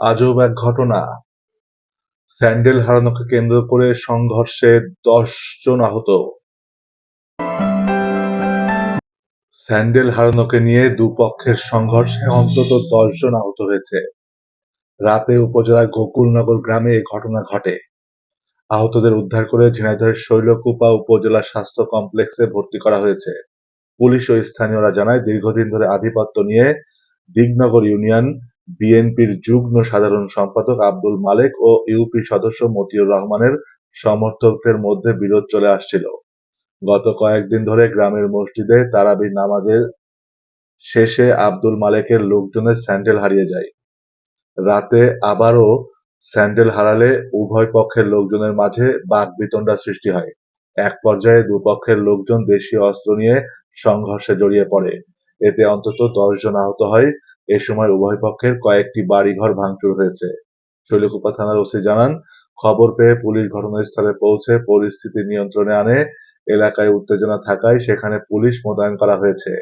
আজব এক ঘটনা। স্যান্ডেল হারানোকে কেন্দ্র করে সংঘর্ষে দশ জন আহত। স্যান্ডেল হারানোকে নিয়ে দুপক্ষের সংঘর্ষে অন্তত দশ জন আহত হয়েছে। রাতে উপজেলার গোকুলনগর গ্রামে এ ঘটনা ঘটে। আহতদের উদ্ধার করে ঝিনাইদহের শৈলকুপা উপজেলা স্বাস্থ্য কমপ্লেক্সে ভর্তি করা হয়েছে। পুলিশ ও স্থানীয়রা জানায়, দীর্ঘদিন ধরে আধিপত্য নিয়ে দিগনগর ইউনিয়ন বিএনপির যুগ্ম সাধারণ সম্পাদক আব্দুল মালেক ও ইউপি সদস্য মতিউর রহমানের সমর্থকদের মধ্যে বিরোধ চলে আসছিল। গত কয়েকদিন ধরে গ্রামের মসজিদে তারাবির নামাজের শেষে আব্দুল মালেকের লোকজনের স্যান্ডেল হারিয়ে যায়। রাতে আবারও স্যান্ডেল হারালে উভয় পক্ষের লোকজনের মাঝে বাকবিতণ্ডা সৃষ্টি হয়। এক পর্যায়ে দুপক্ষের লোকজন দেশীয় অস্ত্র নিয়ে সংঘর্ষে জড়িয়ে পড়ে। এতে অন্তত দশ জন আহত হয়। এ সময় উভয় পক্ষের কয়েকটি বাড়িঘর ভাঙচুর হয়েছে। শৈলকুপা থানার ওসি জানান, খবর পেয়ে পুলিশ ঘটনাস্থলে পৌঁছে পরিস্থিতি নিয়ন্ত্রণে আনে, এলাকায় উত্তেজনা থাকায় সেখানে পুলিশ মোতায়েন করা হয়েছে।